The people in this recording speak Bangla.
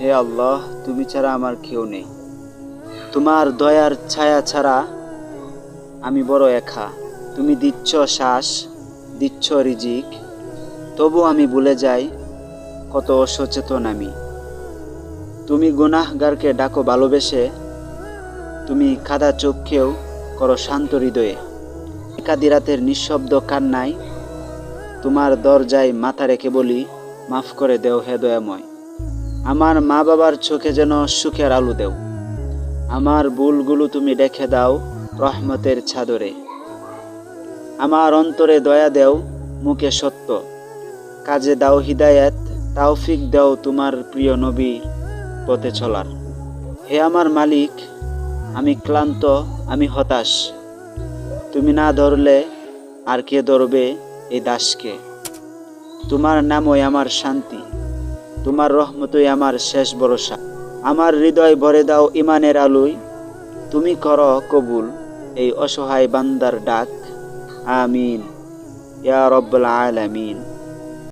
হে আল্লাহ, তুমি ছাড়া আমার কেউ নেই। তোমার দয়ার ছায়া ছাড়া আমি বড় একা। তুমি দিচ্ছ শ্বাস, দিচ্ছ রিজিক, তবু আমি ভুলে যাই কত অসচেতন আমি। তুমি গুনাহগারকে ডাকো ভালোবেসে, তুমি কাদা চোখকেও করো শান্ত হৃদয়ে। একাদি রাতের নিঃশব্দ কান্নায় তোমার দরজায় মাথা রেখে বলি, মাফ করে দেও হে দয়াময়। আমার মা বাবার চোখে যেন সুখের আলো দেও। আমার ভুলগুলো তুমি রেখে দাও রহমতের ছাদরে আমার অন্তরে দয়া দেও, মুখে সত্য। কাজে দাও হিদায়াত, তাওফিক দেও তোমার প্রিয় নবী পথে চলার। হে আমার মালিক, আমি ক্লান্ত, আমি হতাশ। তুমি না ধরলে আর কে ধরবে এই দাসকে? তোমার নামই আমার শান্তি। তোমার রহমতই আমার শেষ ভরসা। আমার হৃদয় ভরে দাও ইমানের আলোয়। তুমি কর কবুল এই অসহায় বান্দার ডাক। আমিন। ইয়া রব্বুল আলামিন।